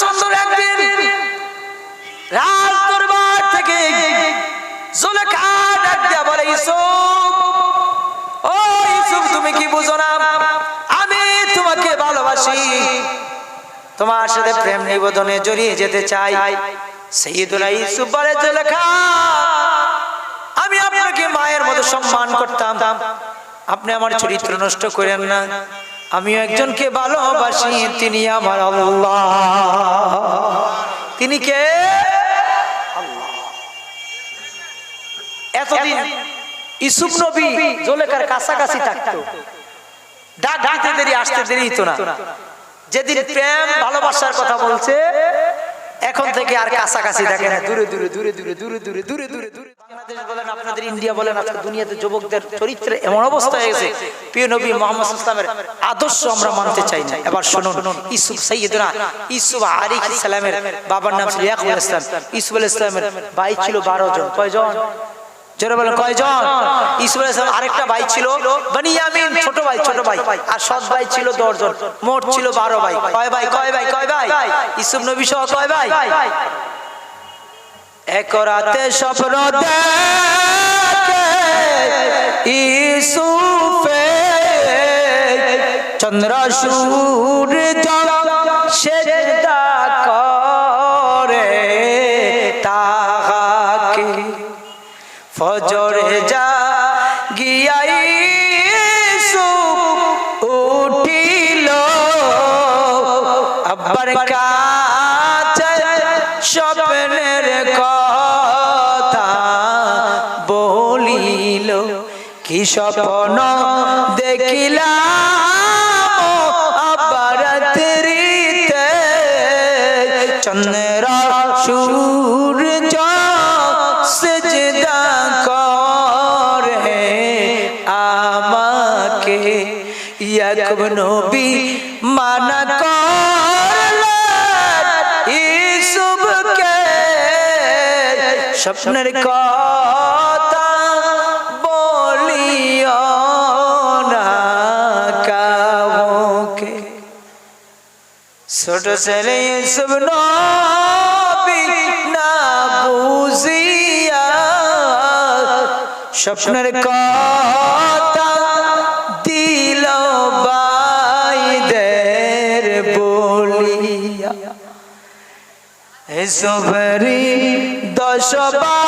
সুন্দর একদিন রাজ দরবার থেকে আমি তোমাকে ভালোবাসি। তোমার সাথে প্রেম জড়িয়ে যেতে চাই। বলে আমি আপনাকে মায়ের মতো সম্মান করতাম। আপনি আমার চরিত্র নষ্ট করেন না। আমিও একজনকে ভালোবাসি, তিনি আমার আল্লাহ। তিনি কে? এতদিন ইসুফ নবী জোলেকার কাছাকাছি থাকতো। আসতে না। ভালোবাসার কথা বলছে, এখন থেকে আর কাছাকাছি থাকে না। দূরে দূরে দূরে দূরে দূরে দূরে দূরে দূরে দূরে। ইন্ডিয়া বলেন চরিত্রে এমন অবস্থা আদর্শ আমরা ইসলাম ভাই ছিল বারো জন। কয়জন? জোরে বলেন, কয়জন? ইসুফ আলাইহিস আরেকটা ভাই ছিল ছোট ভাই ছোট ভাই। আর সৎ ভাই ছিল দশজন মোট ছিল বারো ভাই। কয় ভাই কয় ভাই কয় ভাই? ইসুফ নবী সহ কয় ভাই? এক রাতে স্বপ্ন ইসুফে চন্দ্র সূর্য সেজদা করে তাহাকে ফজরে যা গিয়াই উঠিল আব্বার কি স্বপ্ন তিরিতে চন্দ্র, সূর্য সেজদা করে আমাকে ইয়াকুব নবী মানা করলেন ইসুবকে স্বপ্নের কথা ছোট ছেলে ইসুব নবী না বুঝিয়া স্বপ্নের কথা দিল বাইদের বলিয়া। এসবরি দশ বায়ে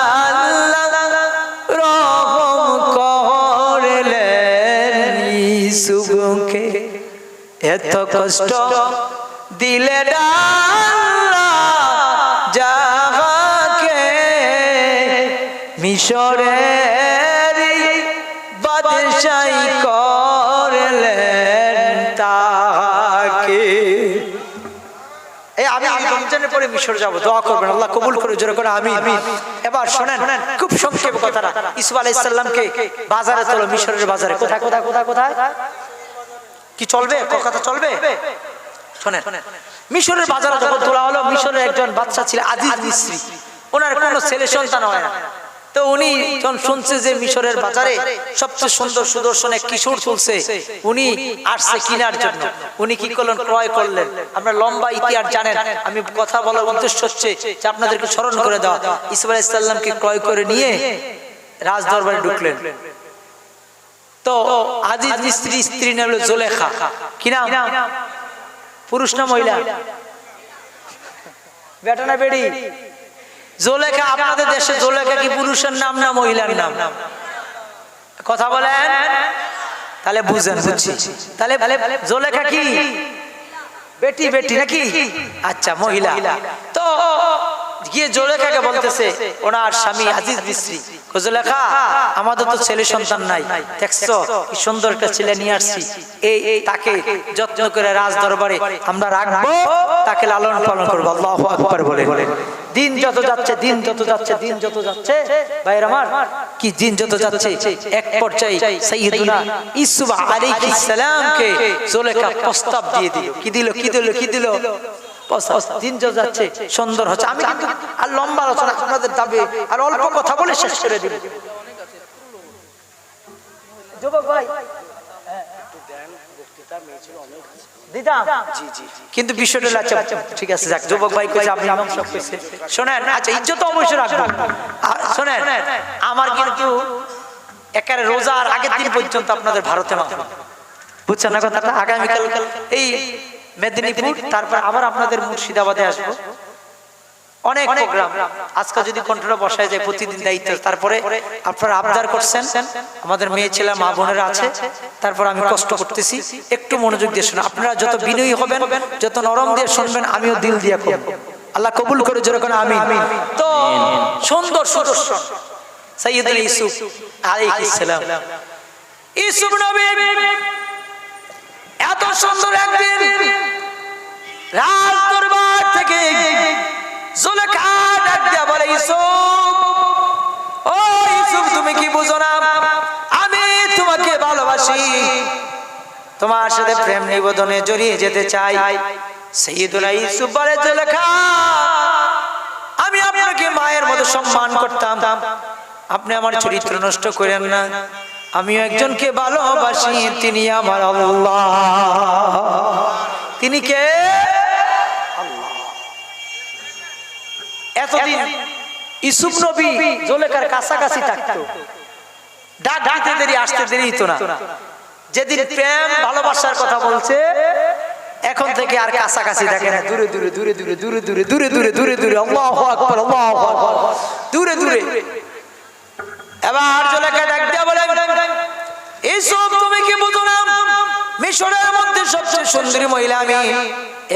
এত কষ্ট দিলে যাহাকে মিশরের বাদশাই করলেন তাকে। আমি রমজানের পরে মিশর যাব দোয়া করবেন আল্লাহ কবুল করে জোরে করে আমি এবার শোনেন খুব সংক্ষেপ কথাটা। ইসুফ আলাইহিস সালামকে বাজারে তোলো মিশরের বাজারে কোথায় কোথায় কোথায় কোথায়? কি চলবে? কথা চলবে? শোনেন মিশরের বাজারে যখন তোলা হলো মিশরের একজন বাচ্চা ছিল আজিজ মিস্ত্রি ওনার কোনো ছেলে সন্তান হয় না। তো উনি যখন শুনছে যে মিশরের বাজারে সবচেয়ে সুন্দর সুদর্শন এক কিশোর চলছে উনি আসছে কিনার জন্য। উনি কি করলেন? ক্রয় করলেন। আপনার লম্বা ইতিহাস জানেন। আমি কথা বলার উদ্দেশ্য হচ্ছে যে আপনাদেরকে স্মরণ করে দেওয়া। ইসমাইল ইসলামকে ক্রয় করে নিয়ে রাজ দরবারে ঢুকলেন। তো আজিজ মিস্ত্রি স্ত্রী নাম হলো জোলেখা। কি নাম? পুরুষ না মহিলা। বেটা না বেড়ি। জোলেখা আপনাদের দেশে জোলেখা কি পুরুষের নাম না মহিলার নাম? কথা বলেন। তাহলে বুঝেন বুঝছি। তাহলে জোলেখা কি? বেটি বেটি নাকি? আচ্ছা মহিলা। তো গিয়ে জোলেখাকে বলতেছে ওনার স্বামী আজিজ মিস্ত্রি। আমাদের তো ছেলে সন্তান নাই। দেখছ, কি সুন্দর একটা ছেলে নিয়ে আসছি। এই তাকে যত্ন করে রাজ দরবারে আমরা রাখব, তাকে লালন পালন করব। বলে দিন যত যাচ্ছে, দিন যত যাচ্ছে, দিন যত যাচ্ছে। ভাইয়ের আমার, কি দিন যত যাচ্ছে, এক পর্যায়ে প্রস্তাব দিয়ে দিল। কি দিল কি দিল কি দিল। দিন যাচ্ছে, সুন্দর হচ্ছে। আমি কিন্তু আর লম্বা আলোচনা, আপনাদের দাবি, আর অল্প কথা বলে শেষ করে দিব। কিন্তু আচ্ছা ঠিক আছে, যাক আচ্ছা অবশ্যই আমার রোজার আগের দিন পর্যন্ত আপনাদের ভারতে মাত্র বুঝছেন না কথাটা? আগামীকাল, এই মেদিনীপুর তারপর আবার আপনাদের মুর্শিদাবাদে আসব। অনেক প্রোগ্রাম আজকে যদি কন্ট্রোলে বসায় যায় প্রতিদিন দায়িত্ব। তারপরে আপনারা আবদার করছেন। আমাদের মেয়ে ছেলে মা বোনেরা আছে। তারপর আমি কষ্ট করতেছি। একটু মনোযোগ দিয়ে শুনুন। আপনারা যত বিনয়ী হবেন যত নরম দিয়ে শুনবেন আমিও দিল দিয়ে করব। আল্লাহ কবুল করে যেরকম আমি তো সুন্দর সুদর্শন সাইয়্যিদুল ইউসুফ। আলাইহিস সালাম। ইউসুফ নবী। এত সুন্দর একদিন রাজ দরবার থেকে ও তুমি কি আমি তোমাকে ভালোবাসি। তোমার সাথে প্রেম যেতে চাই। আমি আপনাকে মায়ের মতো সম্মান করতাম। আপনি আমার চরিত্র নষ্ট করেন না। আমি একজনকে ভালোবাসি, তিনি আমার আল্লাহ। তিনি কে? এতদিন ইসুফ নবী জোলেকার কাছাকাছি থাকতো দেরি আসতে দেরি না যেদিন প্রেম ভালোবাসার কথা বলছে এখন থেকে আর কাছাকাছি থাকে না দূরে দূরে দূরে দূরে দূরে দূরে দূরে দূরে দূরে দূরে দূরে দূরে এবার জোলেকা ডাক বলে এইসব তুমি কি বুঝো না মিশরের মধ্যে সবচেয়ে সুন্দরী মহিলা আমি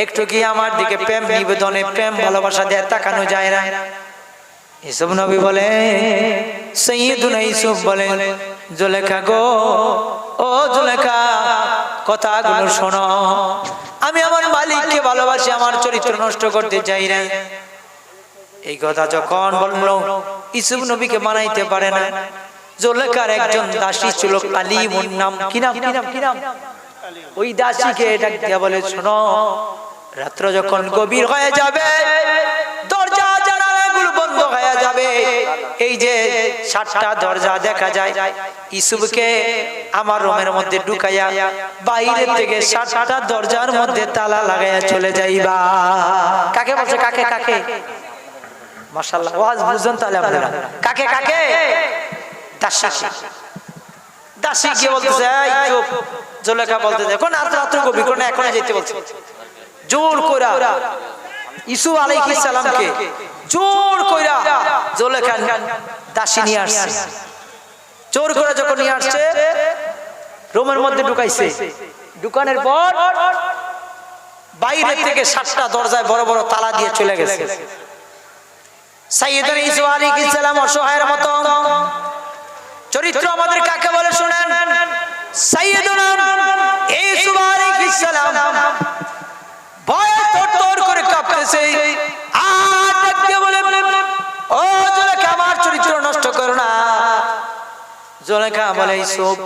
একটু কি আমার দিকে প্রেম, নিবেদনে প্রেম, ভালোবাসা দিয়ে তাকানো যায় না? ইসুফ নবী বলে সৈয়দুনা ইসুফ বলে, জুলেখা গো, ও জুলেখা, কথাগুলো শোনো। আমি আমার মালিককে ভালোবাসি, আমার চরিত্র নষ্ট করতে চাই না। এই কথা যখন বলল ইসুফ নবীকে মানাইতে পারে না। জোলেখার একজন দাসী ছিল কালিমুন নাম। কি নাম? কি নাম? কি নাম? ওই দাসীকে ডাক বলে, শোনো, রাত্র যখন গভীর হয়ে যাবে, দরজা বন্ধ যাবে। এই যে সাতটা দরজা দেখা যায় রুমের মধ্যে থেকে সাতটা দরজার মধ্যে তালা লাগাইয়া চলে কাকে বলছে? কাকে কাকে? কাকে কাকে? দাসী দাসী কি চুপ জোলেখা বলতে কোন রাত রাত্র কবি কোন এখনও যেতে বলছে। জোর কইরা ইসু আলাইহিস সালামকে জোর কইরা জোলেখা দাসী নিয়ে আসছে। জোর করে যখন নিয়ে আসছে, রুমের মধ্যে ঢুকাইছে। ঢুকানোর পর বাইরে থেকে সাতটা দরজায় বড় বড় তালা দিয়ে চলে গেছে। সাইয়েদুল ইসু আলাইহিস সালাম অসহায়ের মতো চরিত্র আমাদের কাকে বলে শুনেন? সাইয়েদুনা ইসু আলাইহিস সালাম। করে কাঁপতেছে। আর ডাক দিয়ে বলে আমার চরিত্র নষ্ট করো না। জোলেখা বলে ইসুফ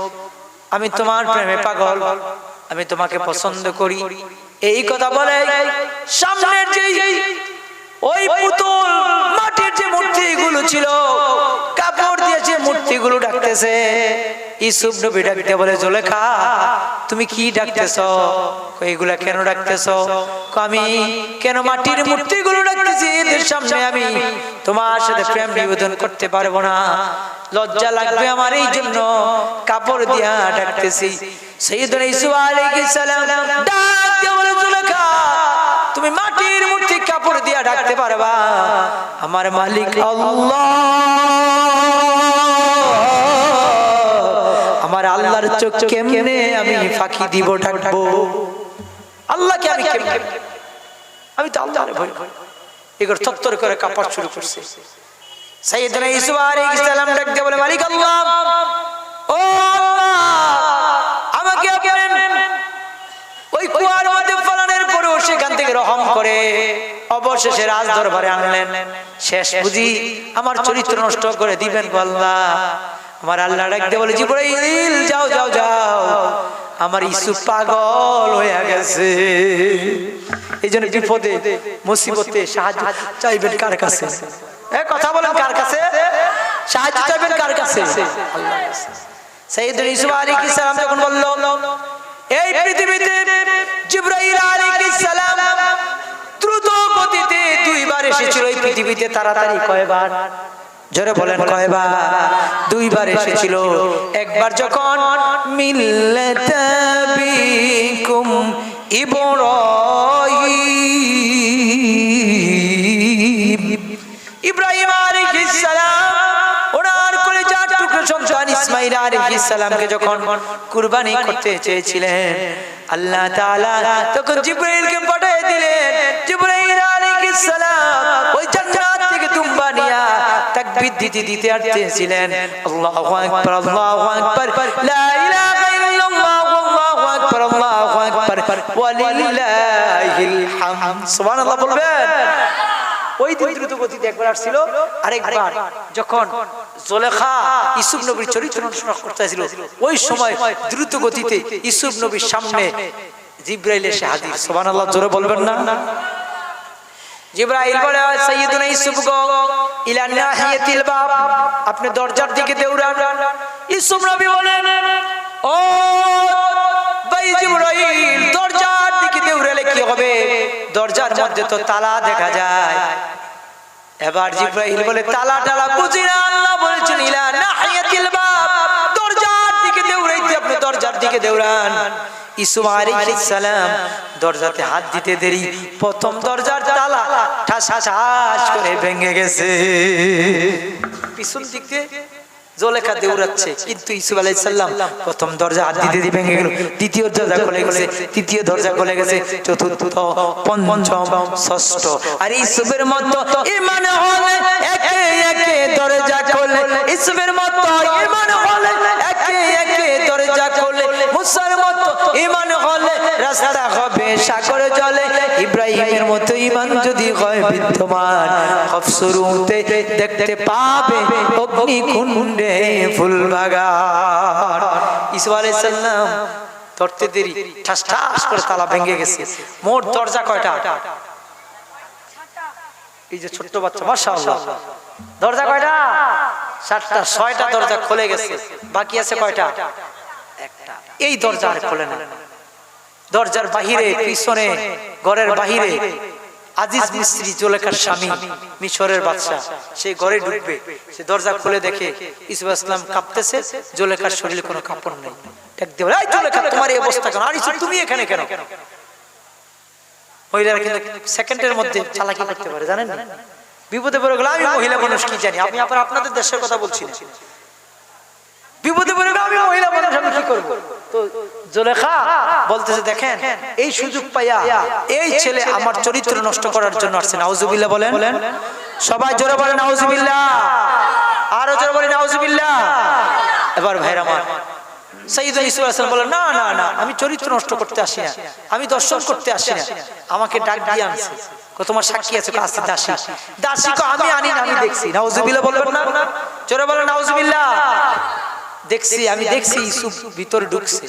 আমি তোমার প্রেমে পাগল। আমি তোমাকে পছন্দ করি। এই কথা বলে, সামনের যে ওই পুতুল মাটির যে মূর্তিগুলো ছিল মূর্তিগুলো ডাকতেছে। ইসুফ নবী ডাকতে বলে, জোলেখা, তুমি কি ডাকতেছ? এগুলা কেন ডাকতেছ? আমি কেন মাটির মূর্তিগুলো ডাকতেছি? এদের সামনে আমি তোমার সাথে প্রেম নিবেদন করতে পারব না। লজ্জা লাগবে আমার এই জন্য। কাপড় দিয়া ডাকতেছি। বলে, জুলেখা, তুমি মাটির মূর্তি কাপড় দিয়া ডাকতে পারবা? আমার মালিক আল্লাহ। আল্লাহর চোখ কেমনে আমি ফাঁকি দিব ডাকবো আল্লাহকে আমি কেমনে আমি তো আল্লাহর ভয়। করি এগুলো তত্তর করে কাপড় শুরু করছে। সাইয়েদনা ইসু আলাইহিস সালাম ডাক বলে মালিক আল্লাহ ও আল্লাহ আমাকে আপনি ওই কুয়ার মধ্যে ফলানের পরেও সেখান থেকে রহম করে অবশেষে রাজ দরবারে আনলেন। শেষ বুঝি আমার চরিত্র নষ্ট করে দিবেন আল্লাহ। আমার আল্লাহ ডাকতে বলে, জিব্রাইল, যাও যাও যাও। আমার ইসু পাগল হয়ে গেছে। এই জন্য বিপদে, মুসিবতে সাহায্য চাইবেন কার কাছে? কথা বলেন কার কাছে? সাহায্য চাইবেন কার কাছে? আল্লাহর কাছে সাইয়েদুল ইসু আলাইহিস সালাম যখন বলল, এই পৃথিবীতে জিব্রাইল আলাইহিস সালাম দ্রুত গতিতে দুইবার এসেছিল, এই পৃথিবীতে তাড়াতাড়ি কয়বার? জোরে বলেন কয়বার? দুইবার এসেছিল। একবার যখন মিল্লাতা বিকুম ইব্রাহিম। ইব্রাহিম আলাইহিস সালাম ওনার করে চার টুকরো সন্তান ইসমাইল আলাইহিস সালামকে যখন কুরবানি করতে চেয়েছিলেন আল্লাহ তাআলা তখন জিবরাইলকে পাঠিয়ে দিলেন। জিবরাইল আলাইহিস সালাম ওই জান্নাত থেকে নিয়া তাকবীর দিতে দিতে আসতেছিলেন। আল্লাহু আকবার আল্লাহু আকবার। লা ইলাহা আল্লাহু আকবার আল্লাহু আকবার। ওয়ালিল্লাহিল হামদ। সুবহানাল্লাহ বলবেন। ওই দিন দ্রুত গতিতে একবার আসছিল আরেকবার। যখন জোলেখা ইসুফ নবীর চরিত্র অনুসরণ করতে ওই সময় দ্রুত গতিতে ইসুফ নবীর সামনে জিব্রাইল এসে হাজির। আল্লাহ জোরে বলবেন না? জিব্রাইল বলে সাইয়্যিদুনা ইসুফ গো, ইলা নাহিয়াতিল বাব। আপনি দরজার দিকে দৌড়ান। ইসুফ নবী বলেন, ও ভাই জিব্রাইল, দরজার দিকে দৌড়ালে কি হবে? দরজার মধ্যে তো তালা দেখা যায়। এবার জিব্রাইল বলে, তালা টালা বুঝি না, আল্লাহ বলেছেন, ইলা নাহিয়াতিল বাব দরজার দিকে দৌড়াইতে আপনি দরজার দিকে দৌড়ান দরজাতে হাত দিতে দেরি। প্রথম দরজার তালা ঠাস করে ভেঙে গেছে। পিছন দিক দৌড়াচ্ছে কিন্তু ইসু আলাইহিস সালাম প্রথম দরজা হাত দিতে দিয়ে ভেঙে গেল। দ্বিতীয় দরজা খুলে গেছে। তৃতীয় দরজা খুলে গেছে। চতুর্থ, পঞ্চম, ষষ্ঠ। আর ইসুবের মতো হলে একে একে দরজা খোলে। ইসুবের মতো হলে একে দরজা খোলে মুসার মতো ইমান হলে রাস্তা হবে, সাগর জলে। ইব্রাহিমের মতো ইমান যদি হয় বিদ্যমান সব দেখতে পাবে অগ্নি কুণ্ডে ফুল বাগান ইসু আলাইহিস ধরতে দেরি, ঠাস ঠাস করে তালা ভেঙে গেছে। মোট দরজা কয়টা? এই যে ছোট্ট বাচ্চা, মাশাআল্লাহ। দরজা কয়টা? সাতটা ছয়টা দরজা খুলে গেছে। বাকি আছে কয়টা? একটা। এই দরজা আর খোলে না। দরজার বাহিরে পিছনে ঘরের বাহিরে আজিজ মিস্ত্রি জোলেখার স্বামী মিশরের বাদশাহ। সেই ঘরে ঢুকবে। সে দরজা খুলে দেখে ইসুফ ইসলাম কাঁপতেছে। জোলেখার শরীরে কোনো কাপড় নেই। ডাক দিয়ে "এই জোলেখা তোমার এই অবস্থা কেন? আর তুমি এখানে কেন? মহিলারা কিন্তু সেকেন্ডের মধ্যে চালাকি করতে পারে জানেন? না বিপদে পড়ে গেলে আমি মহিলা মানুষ কি জানি? আমি আবার আপনাদের দেশের কথা বলছি না। বিপদে পড়ে গেলে আমি মহিলা মানুষ আমি কি করব? তো জোলেখা বলতেছে দেখেন এই সুযোগ পাইয়া এই ছেলে আমার চরিত্র নষ্ট করার জন্য আসছে। বলেন। সবাই জোরে আরও জোরে বলেন নাউজুবিল্লাহ। এবার ভাইরা আমার না না না, আমি চরিত্র নষ্ট করতে আসি না। আমি দর্শন করতে আসি না। আমাকে ডাক দিয়ে আনছে। তোমার সাক্ষী আছে? দাসী। দাসী আমি আনি আমি দেখছি। বলেন, নাউজুবিল্লাহ। দেখছি, আমি দেখছি ভিতরে ঢুকছে।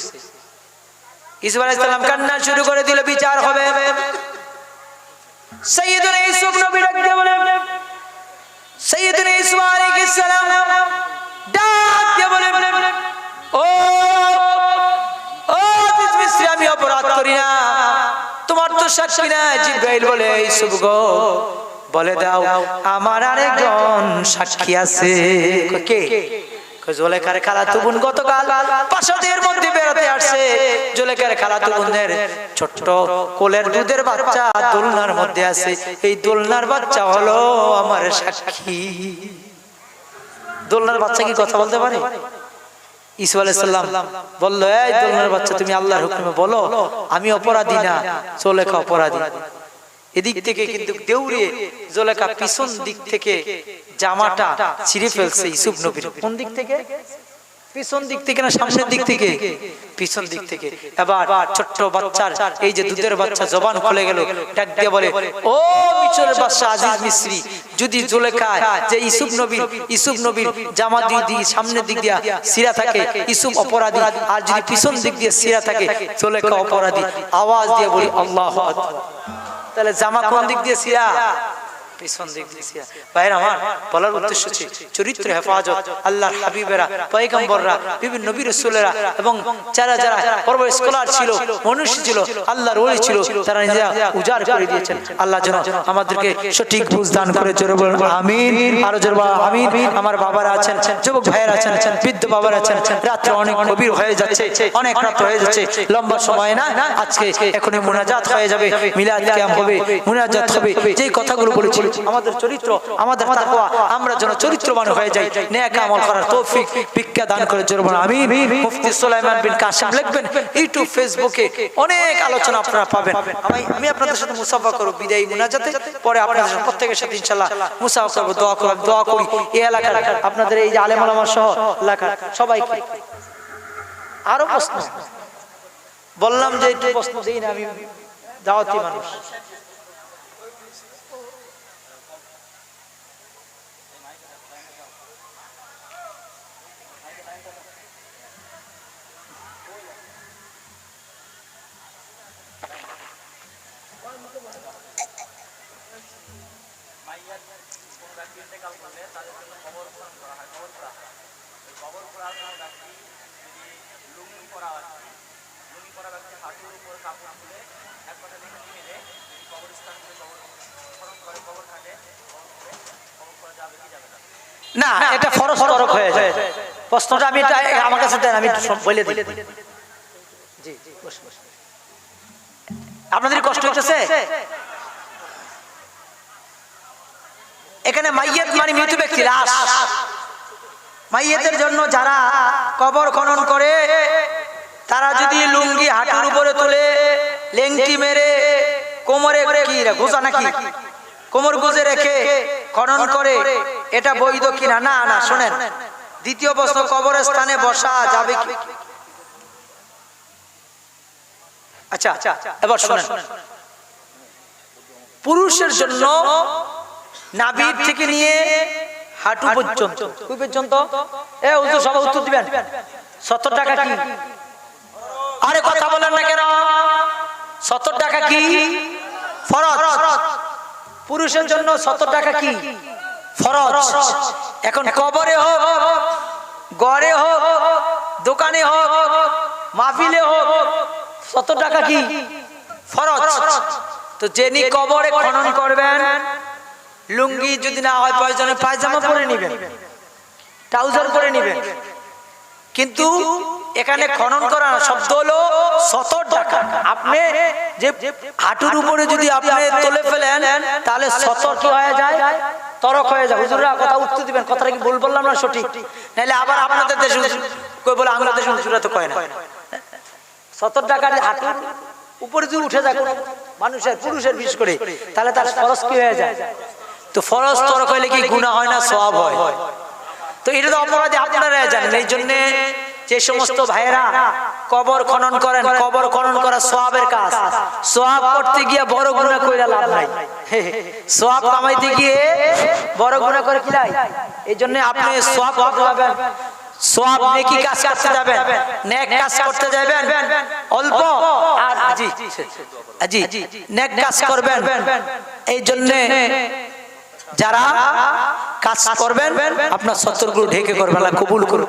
ইসুফ আলাইহিস সালাম কান্না শুরু করে দিল, বিচার হবে। বলে বলে সাক্ষী না জিব্রাইল বলে গো বলে দাও, আমার আরেকজন সাক্ষী আছে। কে? ছোট্ট কোলের দুধের বাচ্চা দোলনার মধ্যে আছে। এই দোলনার বাচ্চা হলো আমার সাক্ষী। দোলনার বাচ্চা কি কথা বলতে পারে? বলো, আমি অপরাধী না অপরাধী। এদিক থেকে কিন্তু দেউরে পিছন দিক থেকে জামাটা ছিঁড়ে ফেলছে ইসুফ নবীর। কোন দিক থেকে? পিছন দিক থেকে না সামনের দিক থেকে? পিছন দিক থেকে। এবার ছোট্ট বাচ্চার, এই যে দুধের বাচ্চা জবান খুলে গেল, ডাক দিয়ে বলে, ও বাচ্চা আজিজ মিশ্রি যদি যে ইসুফ নবীর ইসুফ নবীর জামা দিয়ে সামনের দিক দিয়া সিরা থাকে, ইসুফ অপরাধী, আর যদি পিছন দিক দিয়ে সিরা থাকে, জোলেখা অপরাধী। আওয়াজ দিয়ে বলি, আল্লাহ তাহলে জামা কোন দিক দিয়ে সিরা? পিছন দিক ভাইরা আমার বলার উদ্দেশ্য হচ্ছে চরিত্র হেফাজত, আল্লাহর হাবিবেরা, পয়গম্বররা, বিভিন্ন নবী এবং যারা যারা পর্ব স্কলার ছিল, মনুষ্য ছিল, আল্লাহর ওলি ছিল, তারা নিজেরা উজাড় করে দিয়েছেন। আল্লাহ যেন আমাদেরকে সঠিক বুঝ দান করে, জোরে বলুন, আমিন। আরও আমিন। আমার বাবারা আছেন, যুবক ভাইয়ের আছেন, বৃদ্ধ বাবার আছেন, রাত্রে অনেক গভীর হয়ে যাচ্ছে, অনেক রাত হয়ে যাচ্ছে, লম্বা সময় না, আজকে এখনই মুনাজাত হয়ে যাবে, মিলাদ ক্যাম্প হবে, মুনাজাত হবে যে কথাগুলো বলেছি আমাদের চরিত্র, আমাদের আমরা যেন চরিত্রবান হয়ে যাই। নেক আমল করার তৌফিক, ভিক্ষা দান করে জোরে বলুন, আমিন। মুফতি সুলাইমান বিন কাসিম লিখবেন, ইউটিউব, ফেসবুকে অনেক আলোচনা আপনারা পাবেন। আমি আমি আপনাদের সাথে মুসাফা করব, বিদায়ী মুনাজাতে। পরে আপনাদের প্রত্যেকের সাথে ইনশাআল্লাহ মুসাফা করব, দোয়া করব, দোয়া করি। এই এলাকার, আপনাদের এই যে আলেম ওলামা সহ এলাকার সবাইকে। আরও প্রশ্ন? বললাম যে একটু প্রশ্ন দিই না, আমি দাওয়াতি মানুষ। না এটা ফরজ তরক হয়ে যায় প্রশ্নটা আমি আমার কাছে দেন আমি সব বলে দিই। জি জি বসুন। আপনাদের কষ্ট হচ্ছে এখানে মাইয়েত মানে মৃত ব্যক্তি, লাশ। মাইয়েতের জন্য যারা কবর খনন করে, তারা যদি লুঙ্গি হাঁটুর উপরে তুলে, লেংটি মেরে, কোমরে কি গোজা নাকি? কোমর গুজে রেখে খনন করে, এটা বৈধ কিনা? না না, শোনেন। দ্বিতীয় প্রশ্ন কবরের স্থানে বসা যাবে কি? আচ্ছা এবার শোনেন। পুরুষের জন্য নাভির থেকে নিয়ে হাঁটু পর্যন্ত। কই পর্যন্ত এ উত্তর সবাই উত্তর দিবেন। সত্তর টাকা কি? আরে কথা বলেন না কেন? সত্তর টাকা কি? ফরজ। পুরুষের জন্য সত্তর টাকা কি? ফরজ। এখন কবরে হোক গড়ে হোক দোকানে হোক মাহফিলে হোক সত্তর টাকা কি? ফরজ। তো যিনি কবরে খনন করবেন, লুঙ্গি যদি না হয় প্রয়োজনে পায়জামা পরে নিবেন, ট্রাউজার পরে নিবেন। কিন্তু এখানে খনন করা শব্দ হলো সত্তর টাকা। আপনি যে হাঁটুর উপরে যদি আপনি তুলে ফেলেন, তাহলে সত্তর কি হয়ে যায়? তরক হয়ে যায়। হুজুররা কথা উত্তর দিবেন, কথাটা কি ভুল বললাম না সঠিক? নাহলে আবার আপনাদের দেশে কই বলে আমাদের দেশে হুজুরা তো কয় না। সত্তর টাকার হাঁটুর উপরে যদি উঠে যায় মানুষের, পুরুষের বিশেষ করে, তাহলে তার ফরজ কি হয়ে যায়? তো ফরজ তরক হইলে কি গুণা হয় না সব হয়? তো এটা তো অপরাধী আপনারা জানেন, এই জন্য যে সমস্ত ভাইয়েরা কবর খনন করেন, কবর খনন করা সোয়াবের কাজ। সোয়াব করতে গিয়ে বড় গুণা কইরা লাভ নাই। সোয়াব কামাইতে গিয়ে বড় গুণা করে কি এই জন্য আপনি সোয়াব করতে যাবেন সোয়াব নেকি কাজ করতে যাবেন? নেক কাজ করতে যাবেন? অল্প আর জি জি নেক কাজ করবেন। এই জন্য যারা কাজ করবেন আপনার সত্তরগুলো ঢেকে করবেন কবুল করুন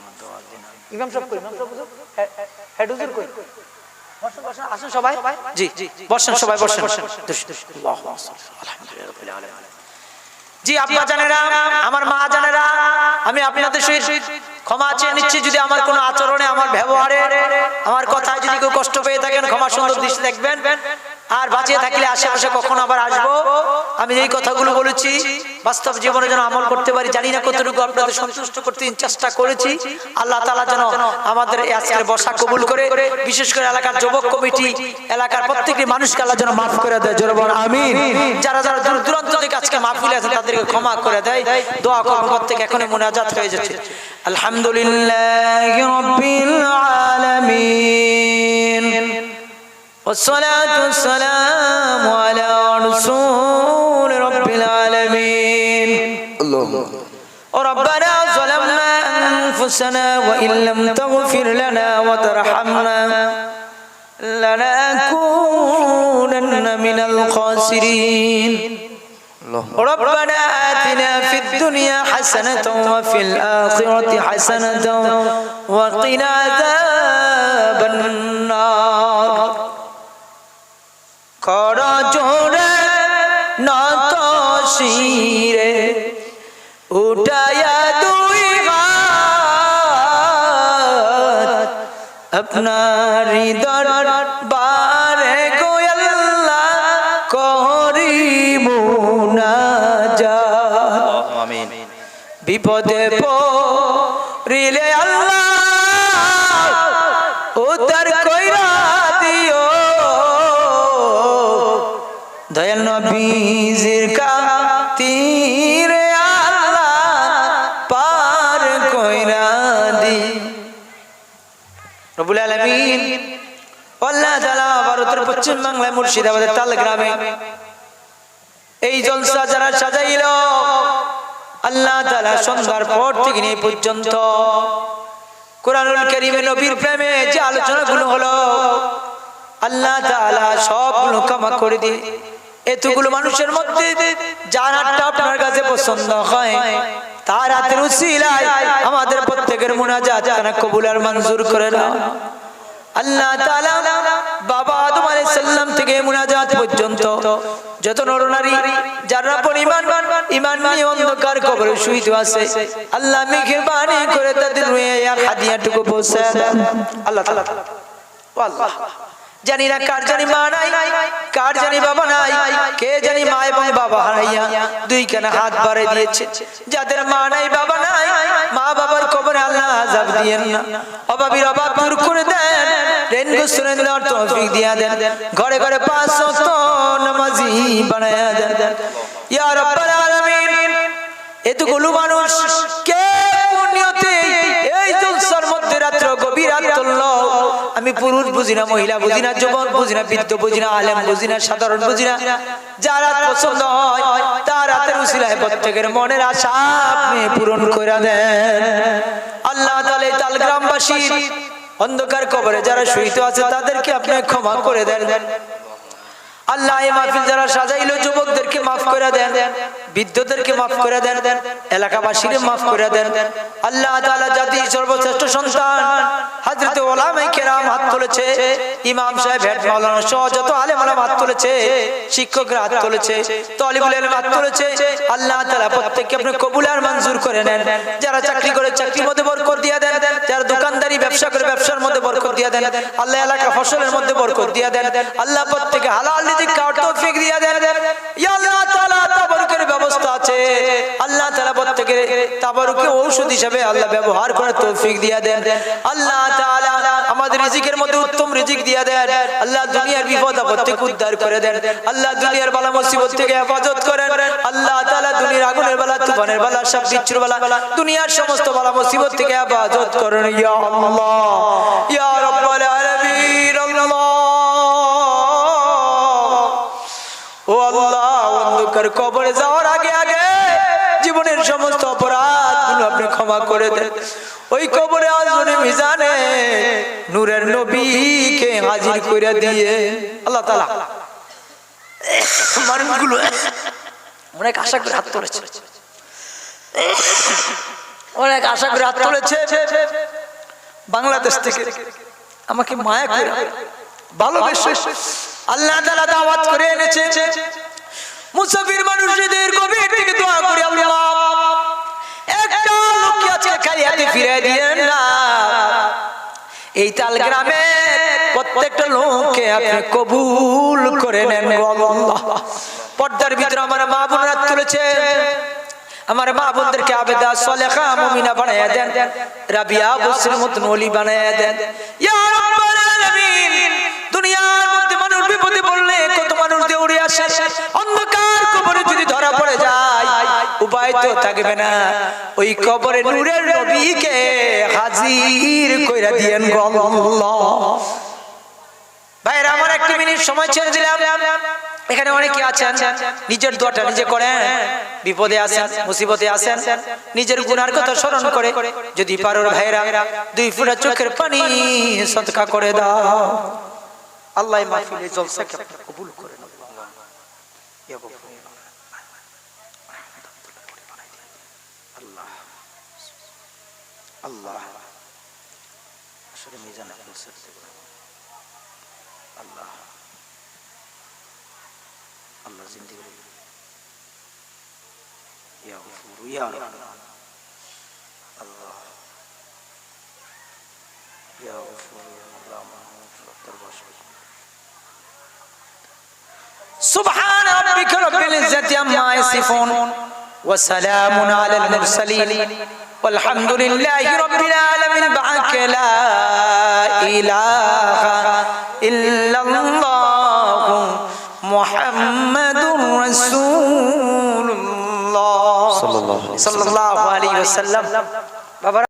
ইমাম সাহেব কই? ইমাম সাহেব হুজুর হেড হুজুর কই? বসেন বসেন আসেন সবাই। জি জি বসেন সবাই বসেন আল্লাহুম্মা আলহামদুলিল্লাহ রাব্বিল আলামিন। জি আব্বা জানেরা আমার মা জানেরা আমি আপনাদের সহিত ক্ষমা চেয়ে নিচ্ছি যদি আমার কোনো আচরণে আমার ব্যবহারে আমার কথায় যদি কেউ কষ্ট পেয়ে থাকেন ক্ষমা সুন্দর দৃষ্টি দেখবেন। আর বাঁচিয়ে থাকলে আশেপাশে কখন আবার আসব? আমি এই কথাগুলো বলেছি বাস্তব জীবনে যেন আমল করতে পারি জানি না কতটুকু আপনাদের সন্তুষ্ট করতে চেষ্টা করেছি। আল্লাহ তালা যেন আমাদের আজকের বসা কবুল করে বিশেষ করে এলাকার যুবক কমিটি এলাকার প্রত্যেকটি মানুষকে আল্লাহ যেন মাফ করে দেয় জোরে বল আমিন। যারা যারা দূর দূরান্ত থেকে আজকে মাহফিলে আছে তাদেরকে ক্ষমা করে দেয় দোয়া করব প্রত্যেক এখনই মনে মোনাজাত হয়ে যাচ্ছে। আলহামদুলিল্লাহ আলামিন। والصلاة والسلام على رسول رب العالمين. ربنا ظلمنا أنفسنا وإن لم تغفر لنا وترحمنا لنكونن من الخاسرين. ربنا آتنا في الدنيا حسنة وفي الآخرة حسنة وقنا عذاب النار. কর জোরে নত শিরে উঠায়া দুই আপনার হৃদয় বারে গোয়াল্লা করি মুনাজাত আমিন। বিপদে পড়িলে আল্লাহ উদ্ধার নবীজির কাতিরে আল্লাহ পার কইরা দি। রবুল আলামিন আল্লাহ তাআলা ভারতের পশ্চিম বাংলায় মুর্শিদাবাদের তাল গ্রামে এই জলসা যারা সাজাইল, আল্লাহ তাআলা সন্ধ্যার পর থেকে নিয়ে পর্যন্ত কোরআনুল কারীমে নবীর প্রেমে যে আলোচনাগুলো হলো, আল্লাহ তাআলা সবগুলো ক্ষমা করে দিয়ে এতগুলো মানুষের মধ্যে যার হাতটা আপনার কাছে পছন্দ হয় তার হাতের উসিলায় আমাদের প্রত্যেকের মুনাজাত কানা কবুল আর মঞ্জুর করে নাও। আল্লাহ তাআলা বাবা আদম আলাইহিস সালাম থেকে মুনাজাত পর্যন্ত যত নরনারী যারা পরিমাণ ইমান নিয়ে অন্ধকার কবরে শুইত আছে আল্লাহ মেহেরবানি করে তাদের রুয়ে আর হাদিয়াটুকু পৌঁছে আল্লাহ তাআলা। আল্লাহ জানি না কার জানি মা নাই, কার জানি বাবা নাই, কে জানি মা এবং বাবা হারাইয়া দুই কানে হাত বাড়ে দিয়েছে। যাদের মা নাই, বাবা নাই, মা বাবার কবরে আল্লাহ আযাব দিয়েন না। অভাবীর অভাব দূর করে দেন তৌফিক দিয়া দেন। ঘরে ঘরে পাঁচ ওয়াক্ত নামাজি বানায়া দেন। ইয়া রাব্বাল আলামিন, এতগুলো মানুষ কে পুণ্যতে এই জলসার মধ্যে রাত্র গভীর আমি পুরুষ বুঝি না, মহিলা বুঝি না, যুবক বুঝি না, বৃদ্ধ বুঝি না, আলেম বুঝি না, সাধারণ বুঝি না। যারা পছন্দ হয়, তার হাতের প্রত্যেকের মনের আশা আপনি পূরণ করে দেন। আল্লাহ এই তাল গ্রামবাসী অন্ধকার কবরে যারা শহীদ আছে, তাদেরকে আপনি ক্ষমা করে দেন। আল্লাহ মাহফিল যারা সাজাইলো, যুবকদেরকে মাফ করে দেন। বৃদ্ধদেরকে মাফ করে দেন, এলাকাবাসীকে মাফ করে দেন। আল্লাহ তাআলা জাতি সর্বশ্রেষ্ঠ সন্তান হযরত ওলামায়ে কেরাম হাত তুলেছে, ইমাম সাহেব, হেড মাওলানা সহ যত আলেম ওলামা হাত তুলেছে, শিক্ষকরা হাত তুলেছে, তালিবুল ইলম হাত তুলেছে, আল্লাহ তাআলা প্রত্যেককে আপনি কবুল আর মঞ্জুর করে নেন। যারা চাকরি করে, চাকরির মধ্যে বরকত দিয়ে দেন, যারা দোকানদারি, ব্যবসা করে, ব্যবসার মধ্যে বরকত দিয়ে দেন, আল্লাহ এলাকা ফসলের মধ্যে বরকত দিয়ে দেন, আল্লাহ প্রত্যেকে হালাল রিজিক খাওয়ার তৌফিক দিয়ে দেন। ইয়া আল্লাহ তাআলা তাবারুকের ব্যবস্থা আছে। আল্লাহ তাআলা প্রত্যেকের তাবারুকে ঔষধ হিসেবে আল্লাহ ব্যবহার করার তৌফিক দিয়ে দেন। আল্লাহ তাআলা আমাদের রিজিকের মধ্যে উত্তম রিজিক দিয়া দেন। আল্লাহ দুনিয়ার বিপদ থেকে উদ্ধার করে দেন। আল্লাহ দুনিয়ার বালা মুসিবত থেকে হেফাজত করেন। আল্লাহ তাআলা দুনিয়ার আগুনের বালা, তুফানের বালা, সব বিচ্ছুর বালা, দুনিয়ার সমস্ত বালা মুসিবত থেকে হেফাজত করেন। ইয়া আল্লাহ, ইয়া রাব্বাল আলামিন, আল্লাহ। ও আল্লাহ, অন্ধকার কবরে করে দেন ওই কবরে আজনে, মিজানে নূরের নবীকে হাজির করে দিয়ে। আল্লাহ তাআলা মানুষগুলো অনেক আশা করে হাত তুলেছে। অনেক আশা করে হাত তুলেছে। বাংলাদেশ থেকে আমাকে মায়া করে ভালোবেসে আল্লাহ তাআলা দাওয়াত করে এনেছে। মুসাফির মানুষদের গভীর থেকে দোয়া করি আল্লাহ। আজকে খালি ফিরে দিয়েন না। এই তাল গ্রামে প্রত্যেকটা লোককে আপনি কবুল করে নেন পর্দার ভিতরে আমার মা বোনরা তুলেছে। আমার মা বোনদেরকে আবেদা সলেখা মুমিনা বানাই দেন। রাবিয়া বসির মতন অলি বানাইয়া দেন। ইয়া অন্ধকার কবরে যদি ধরা পড়ে যায়, উপায় তো থাকবে না। ওই কবরে নূরের হাজির দিয়েন আমার একটি মিনিট সময় ছেড়ে দিলাম। এখানে অনেকে আছেন, নিজের দোয়াটা নিজে করেন, বিপদে আছেন মুসিবতে আছেন নিজের গুনার কথা স্মরণ করে, যদি পারোর ভাইরা দুই ফুটা চোখের পানি সদকা করে দাও। আল্লাহ মাহফিলে জলসাকে আপনার কবুল করে নেন। ইয়া গফুর। আল্লাহ আল্লাহ আসলে মিজানে ফুলসেট দেবো আল্লাহ আল্লাহ জিন্দিগি ইয়া গফুর ইয়া রহমান আল্লাহ ইয়া গফুর ইয়া রহমান দরবার سبحان ربك رب العزة عما يصفون وسلام على المرسلين والحمد لله رب العالمين. بعك لا إله إلا الله محمد رسول الله. صلى الله عليه وسلم.